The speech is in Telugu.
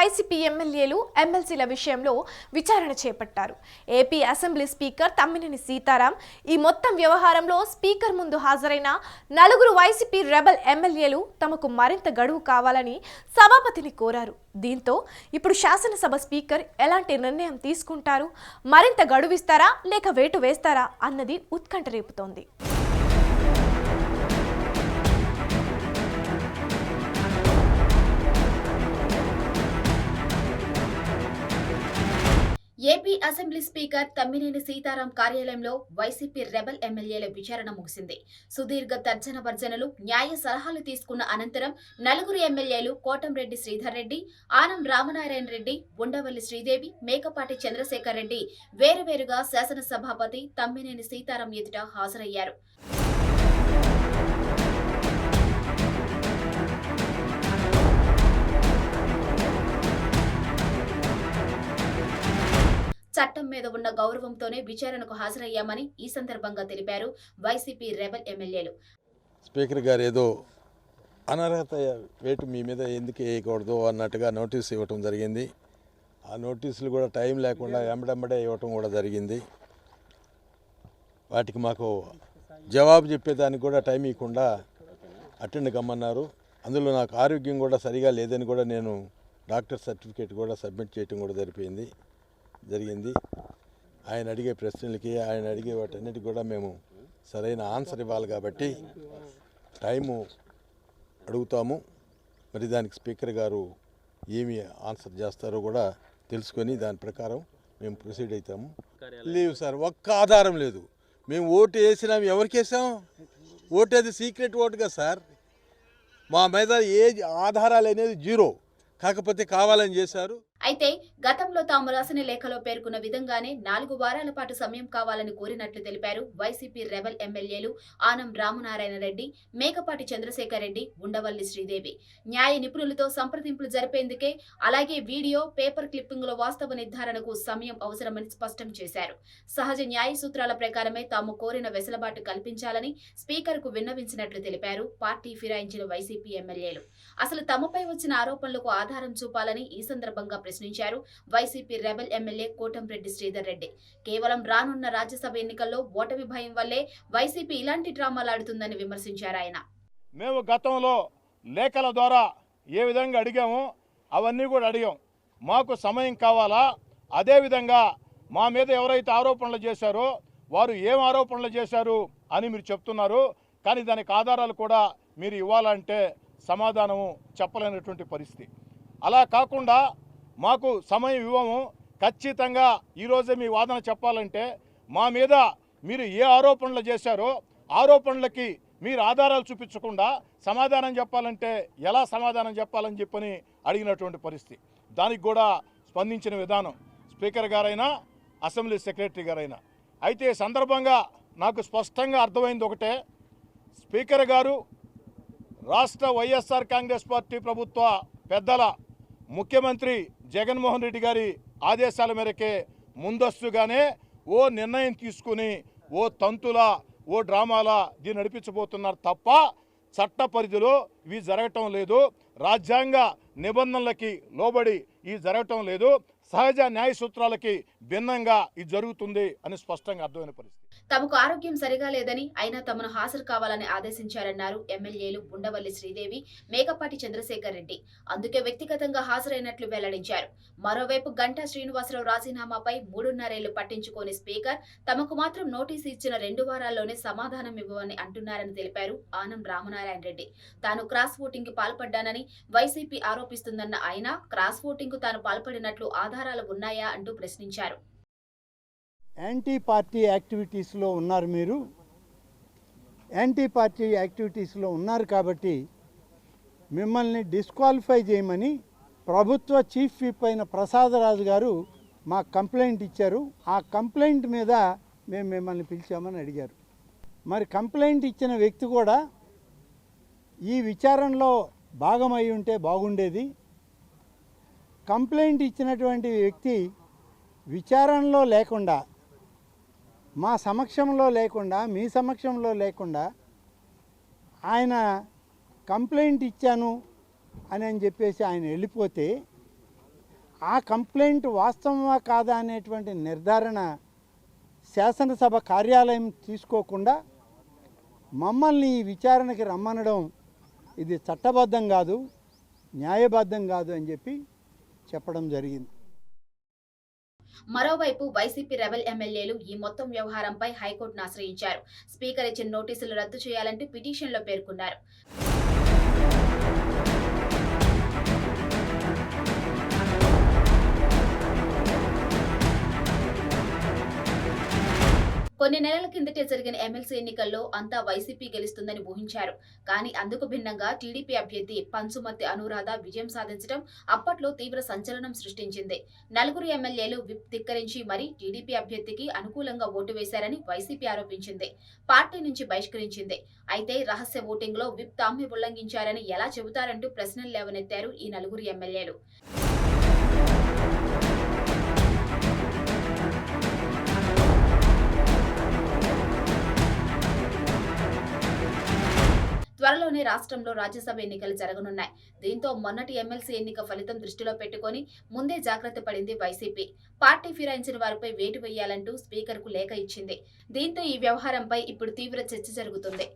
వైసీపీ ఎమ్మెల్యేలు ఎమ్మెల్సీల విషయంలో విచారణ చేపట్టారు. AP assembly speaker Tammineni Sitaram ఈ మొత్తం వ్యవహారంలో స్పీకర్ ముందు హాజరైన నలుగురు వైసీపీ రెబల్ ఎమ్మెల్యేలు తమకు మరింత గడువు కావాలని సభాపతిని కోరారు. దీంతో ఇప్పుడు శాసనసభ స్పీకర్ ఎలాంటి నిర్ణయం తీసుకుంటారు? మరింత గడువిస్తారా? లేక వేటు వేస్తారా? అన్నది ఉత్కంఠ రేపుతోంది. AP assembly speaker Tammineni Sitaram కార్యాలయంలో వైసీపీ రెబల్ ఎమ్మెల్యేల విచారణ ముగిసింది. సుదీర్ఘ తర్జన భర్జనలు న్యాయ సలహాలు తీసుకున్న అనంతరం నలుగురు ఎమ్మెల్యేలు కోటంరెడ్డి శ్రీధర్ రెడ్డి ఆనం రామనారాయణ రెడ్డి ఉండవల్లి శ్రీదేవి మేకపాటి చంద్రశేఖర్ రెడ్డి వేరువేరుగా శాసనసభాపతి తమ్మినేని సీతారాం ఎదుట హాజరయ్యారు. చట్టం మీద ఉన్న గౌరవంతోనే విచారణకు హాజరయ్యామని ఈ సందర్భంగా తెలిపారు వైసీపీ రెబల్ ఎమ్మెల్యేలు. స్పీకర్ గారు ఏదో అనర్హత వేటు మీ మీద ఎందుకు వేయకూడదు అన్నట్టుగా నోటీస్ ఇవ్వటం జరిగింది. ఆ నోటీసులు కూడా టైం లేకుండా ఎంబడెంబడే ఇవ్వటం కూడా జరిగింది. వాటికి మాకు జవాబు చెప్పేదానికి కూడా టైం ఇవ్వకుండా అటెండ్ కమ్మన్నారు. అందులో నాకు ఆరోగ్యం కూడా సరిగా లేదని కూడా నేను డాక్టర్ సర్టిఫికేట్ కూడా సబ్మిట్ చేయటం కూడా జరిపోయింది. జరిగింది. ఆయన అడిగే ప్రశ్నలకి ఆయన అడిగే వాటన్నిటికి కూడా మేము సరైన ఆన్సర్ ఇవ్వాలి కాబట్టి టైము అడుగుతాము. మరి దానికి స్పీకర్ గారు ఏమి ఆన్సర్ చేస్తారో కూడా తెలుసుకొని దాని ప్రకారం మేము ప్రొసీడ్ అవుతాము. లేవు సార్ ఒక్క ఆధారం లేదు. మేము ఓటు వేసినాం ఎవరికి వేసాం? ఓటు అది సీక్రెట్ ఓటుగా సార్? మా మీద ఏ ఆధారాలు అనేది జీరో. కాకపోతే కావాలని చేశారు. అయితే గతంలో తాము రాసిన లేఖలో పేర్కొన్న విధంగానే నాలుగు వారాల పాటు సమయం కావాలని కోరినట్లు తెలిపారు వైసీపీ రెబల్ ఎమ్మెల్యేలు ఆనం రామనారాయణ రెడ్డి మేకపాటి చంద్రశేఖర్ రెడ్డి ఉండవల్లి శ్రీదేవి. న్యాయ నిపుణులతో సంప్రదింపులు జరిపేందుకే అలాగే వీడియో పేపర్ క్లిప్పింగ్ల వాస్తవ నిర్ధారణకు సమయం అవసరమని స్పష్టం చేశారు. సహజ న్యాయ సూత్రాల ప్రకారమే తాము కోరిన వెసులుబాటు కల్పించాలని స్పీకర్కు విన్నవించినట్లు తెలిపారు పార్టీ ఫిరాయించిన వైసీపీ ఎమ్మెల్యేలు. అసలు తమపై వచ్చిన ఆరోపణలకు ఆధారం చూపాలని ఈ సందర్భంగా ప్రశ్నించారు. YCP rebel MLA Kotamreddy Sridhar Reddy. కేవలం రానున్న రాజ్యసభ ఎన్నికల్లో ఓటమి భయం వల్లే వైసీపీ ఇలాంటి డ్రామాలు ఆడుతుందని విమర్శించారు ఆయన. మేము గతంలో లేఖల ద్వారా ఏ విధంగా అడిగాము అవన్నీ కూడా అడిగాం. మాకు సమయం కావాలా? అదేవిధంగా మా మీద ఎవరైతే ఆరోపణలు చేశారో వారు ఏం ఆరోపణలు చేశారు అని మీరు చెప్తున్నారు. కానీ దానికి ఆధారాలు కూడా మీరు ఇవ్వాలంటే సమాధానము చెప్పలేనటువంటి పరిస్థితి. అలా కాకుండా మాకు సమయం ఇవ్వము. ఖచ్చితంగా ఈరోజే మీ వాదన చెప్పాలంటే మా మీద మీరు ఏ ఆరోపణలు చేశారో ఆరోపణలకి మీరు ఆధారాలు చూపించకుండా సమాధానం చెప్పాలంటే ఎలా సమాధానం చెప్పాలని చెప్పని అడిగినటువంటి పరిస్థితి. దానికి కూడా స్పందించిన విధానం స్పీకర్ గారైనా అసెంబ్లీ సెక్రటరీ గారైనా. అయితే సందర్భంగా నాకు స్పష్టంగా అర్థమైంది ఒకటే. స్పీకర్ గారు రాష్ట్ర వైఎస్ఆర్ కాంగ్రెస్ పార్టీ ప్రభుత్వ పెద్దల ముఖ్యమంత్రి జగన్మోహన్ రెడ్డి గారి ఆదేశాల మేరకే ముందస్తుగానే ఓ నిర్ణయం తీసుకుని ఓ తంతుల ఓ డ్రామాల దీన్ని నడిపించబోతున్నారు తప్ప చట్ట పరిధిలో ఇవి జరగటం లేదు. రాజ్యాంగ నిబంధనలకి లోబడి ఇవి జరగటం లేదు. సహజ న్యాయ సూత్రాలకి భిన్నంగా ఇది జరుగుతుంది అని స్పష్టంగా అర్థమైన పరిస్థితి. తమకు ఆరోగ్యం సరిగా లేదని అయినా తమను హాజరు కావాలని ఆదేశించారన్నారు ఎమ్మెల్యేలు ఉండవల్లి శ్రీదేవి మేకపాటి చంద్రశేఖర్ రెడ్డి. అందుకే వ్యక్తిగతంగా హాజరైనట్లు వెల్లడించారు. మరోవైపు గంటా శ్రీనివాసరావు రాజీనామాపై మూడున్నరేళ్ళు పట్టించుకోని స్పీకర్ తమకు మాత్రం నోటీసు ఇచ్చిన రెండు వారాల్లోనే సమాధానం ఇవ్వమని అంటున్నారని తెలిపారు ఆనం రామనారాయణ రెడ్డి. తాను క్రాస్ ఓటింగ్కి పాల్పడ్డానని వైసీపీ ఆరోపిస్తుందన్న ఆయన క్రాస్ ఓటింగ్కు తాను పాల్పడినట్లు ఆధారాలు ఉన్నాయా అంటూ ప్రశ్నించారు. యాంటీ పార్టీ యాక్టివిటీస్లో ఉన్నారు మీరు. యాంటీ పార్టీ యాక్టివిటీస్లో ఉన్నారు కాబట్టి మిమ్మల్ని డిస్క్వాలిఫై చేయమని ప్రభుత్వ చీఫ్ విప్ అయిన ప్రసాదరాజు గారు మా కంప్లైంట్ ఇచ్చారు. ఆ కంప్లైంట్ మీద మేము మిమ్మల్ని పిలిచామని అడిగారు. మరి కంప్లైంట్ ఇచ్చిన వ్యక్తి కూడా ఈ విచారణలో భాగమై ఉంటే బాగుండేది. కంప్లైంట్ ఇచ్చినటువంటి వ్యక్తి విచారణలో లేకుండా మా సమక్షంలో లేకుండా మీ సమక్షంలో లేకుండా ఆయన కంప్లైంట్ ఇచ్చాను అని అని చెప్పేసి ఆయన వెళ్ళిపోతే ఆ కంప్లైంట్ వాస్తవమా కాదా అనేటువంటి నిర్ధారణ శాసనసభ కార్యాలయం తీసుకోకుండా మమ్మల్ని ఈ విచారణకి రమ్మనడం ఇది చట్టబద్ధం కాదు న్యాయబద్ధం కాదు అని చెప్పి చెప్పడం జరిగింది. మరోవైపు వైసీపీ రెబల్ ఎమ్మెల్యేలు ఈ మొత్తం వ్యవహారంపై హైకోర్టును ఆశ్రయించారు. స్పీకర్ ఇచ్చిన నోటీసులు రద్దు చేయాలంటూ పిటిషన్లో పేర్కొన్నారు. కొన్ని నెలల కిందటే జరిగిన ఎమ్మెల్సీ ఎన్నికల్లో అంతా వైసీపీ గెలుస్తుందని ఊహించారు. కానీ అందుకు భిన్నంగా టీడీపీ అభ్యర్థి పంచుమర్తి అనురాధ విజయం సాధించడం అప్పట్లో తీవ్ర సంచలనం సృష్టించింది. నలుగురు ఎమ్మెల్యేలు విప్ ధిక్కరించి మరీ టీడీపీ అభ్యర్థికి అనుకూలంగా ఓటు వేశారని వైసీపీ ఆరోపించింది. పార్టీ నుంచి బహిష్కరించింది. అయితే రహస్య ఓటింగ్లో విప్ తామే ఉల్లంఘించారని ఎలా చెబుతారంటూ ప్రశ్నలు లేవనెత్తారు ఈ నలుగురు ఎమ్మెల్యేలు. త్వరలోనే రాష్ట్రంలో రాజ్యసభ ఎన్నికలు జరగనున్నాయి. దీంతో మొన్నటి ఎమ్మెల్సీ ఎన్నిక ఫలితం దృష్టిలో పెట్టుకుని ముందే జాగ్రత్త పడింది వైసీపీ. పార్టీ ఫిరాయించిన వారిపై వేటు వేయాలంటూ స్పీకర్కు లేఖ ఇచ్చింది. దీంతో ఈ వ్యవహారంపై ఇప్పుడు తీవ్ర చర్చ జరుగుతుంది.